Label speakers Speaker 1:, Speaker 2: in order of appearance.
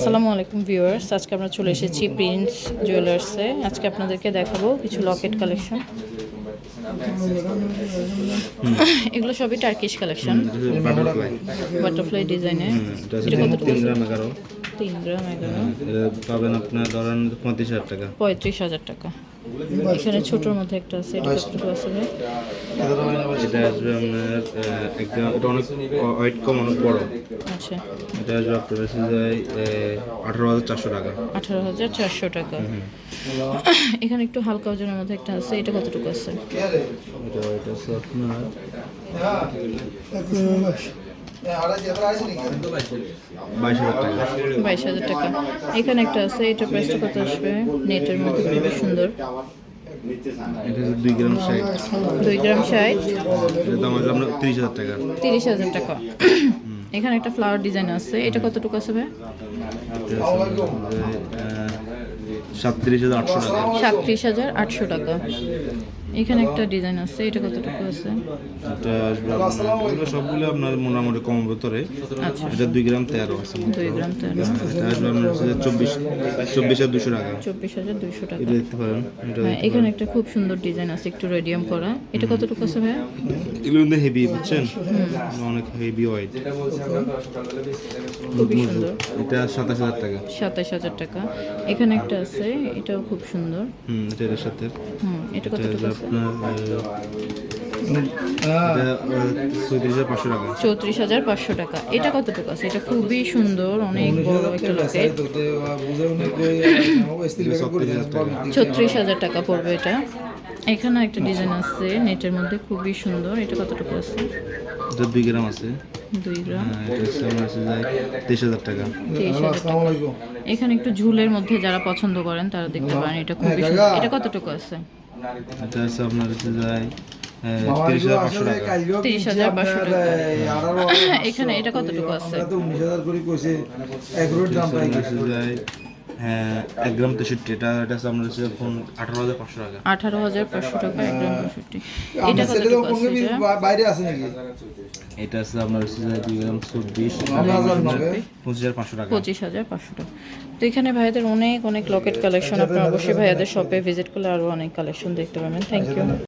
Speaker 1: আসসালামু আলাইকুম ভিউয়ার্স আজকে আমরা চলে এসেছি প্রিন্স জুয়েলার্সে আজকে আপনাদেরকে দেখাবো কিছু লকেট কালেকশন এগুলো সবই টার্কিশ কালেকশন
Speaker 2: বাটারফ্লাই ডিজাইনে তিন গ্রাম এগারো। এটা পাবেন আপনার ধরেন পঁয়ত্রিশ হাজার টাকা।
Speaker 1: পঁয়ত্রিশ হাজার টাকা। এখানে ছোটোর মধ্যে একটা আছে এটা কতটুকু আছে ভাই?
Speaker 2: এটা আসবে আপনার আহ, এক গ্রাম এটা অনেক ওয়েট কম অনেক বড়।
Speaker 1: আচ্ছা।
Speaker 2: এটা আসবে আপনার হচ্ছে যায় আঠারো হাজার চারশো টাকা।
Speaker 1: আঠারো হাজার চারশো টাকা। এখানে একটু হালকা ওজনের মধ্যে একটা আছে এটা কতটুকু আছে?
Speaker 2: এটা এটা আপনার বাইশ হাজার টাকা
Speaker 1: বাইশ হাজার টাকা। এখানে একটা আছে এটা প্রাইসটা কত আসবে? নেটের মধ্যে খুবই সুন্দর।
Speaker 2: এটা হচ্ছে দুই গ্রাম ষাট।
Speaker 1: দুই গ্রাম ষাট।
Speaker 2: এটার দাম আসবে আপনার তিরিশ হাজার টাকা।
Speaker 1: তিরিশ হাজার টাকা। এখানে একটা ফ্লাওয়ার ডিজাইন আছে। এটা কতটুকু আছে ভাই?
Speaker 2: সাতত্রিশ হাজার আটশো টাকা।
Speaker 1: সাতত্রিশ হাজার আটশো টাকা। এখানে একটা ডিজাইন আছে এটা কতটুকু আছে?
Speaker 2: এটা আসবে আপনার সবগুলো আপনার মোটামুটি কম ভেতরে।
Speaker 1: আচ্ছা।
Speaker 2: এটা দুই গ্রাম তেরো আছে
Speaker 1: দুই গ্রাম তেরো।
Speaker 2: এটা আসবে আপনার হচ্ছে চব্বিশ চব্বিশ হাজার দুশো টাকা।
Speaker 1: চব্বিশ হাজার দুইশো টাকা।
Speaker 2: এটা দেখতে পারেন এটা
Speaker 1: হ্যাঁ এখানে একটা খুব সুন্দর ডিজাইন আছে একটু রেডিয়াম করা। এটা কতটুকু আছে ভাইয়া?
Speaker 2: এগুলো কিন্তু হেভি বুঝছেন? অনেক হেভি ওয়েট
Speaker 1: খুবই সুন্দর।
Speaker 2: এটা সাতাশ হাজার টাকা।
Speaker 1: সাতাশ হাজার টাকা। এখানে একটা আছে এটাও খুব সুন্দর।
Speaker 2: হুম এটা এর সাথে।
Speaker 1: হুম এটা
Speaker 2: এটা
Speaker 1: কতটুকু
Speaker 2: ছয়ত্রিশ হাজার পাঁচশো টাকা।
Speaker 1: চৌত্রিশ এটা কতটুকু আছে? এটা খুবই সুন্দর অনেক বড় একটা লকেট
Speaker 2: ছত্রিশ হাজার টাকা
Speaker 1: পড়বে এটা। এখানে একটা ডিজাইন আছে নেটের মধ্যে খুবই সুন্দর। এটা কতটুকু আছে?
Speaker 2: দুই গ্রাম আছে।
Speaker 1: দুই গ্রাম।
Speaker 2: হ্যাঁ, তেইশ হাজার টাকা।
Speaker 1: এখানে একটু ঝুলের মধ্যে যারা পছন্দ করেন তারা দেখতে পারেন এটা খুবই সুন্দর। এটা কতটুকু আছে?
Speaker 2: এটা আপনার হচ্ছে যায়
Speaker 1: এখানে এটা কতটুকু আছে?
Speaker 2: যায়। হ্যাঁ এক গ্রাম তেষট্টি এটা এটা হচ্ছে আপনার হচ্ছে ফোন আঠারো হাজার পাঁচশো টাকা।
Speaker 1: আঠারো হাজার পাঁচশো টাকা এক গ্রাম পঁয়ষট্টি এটা কতটুকু
Speaker 3: বাইরে আছে নাকি?
Speaker 2: এটা হচ্ছে আপনার হচ্ছে দুই গ্রাম চব্বিশ পঁচিশ হাজার পাঁচশো টাকা।
Speaker 1: পঁচিশ হাজার পাঁচশো টাকা। তো এখানে ভাইয়াদের অনেক অনেক লকেট কালেকশন। আপনারা অবশ্যই ভাইয়াদের শপে ভিজিট করলে আরও অনেক কালেকশন দেখতে পাবেন। Thank you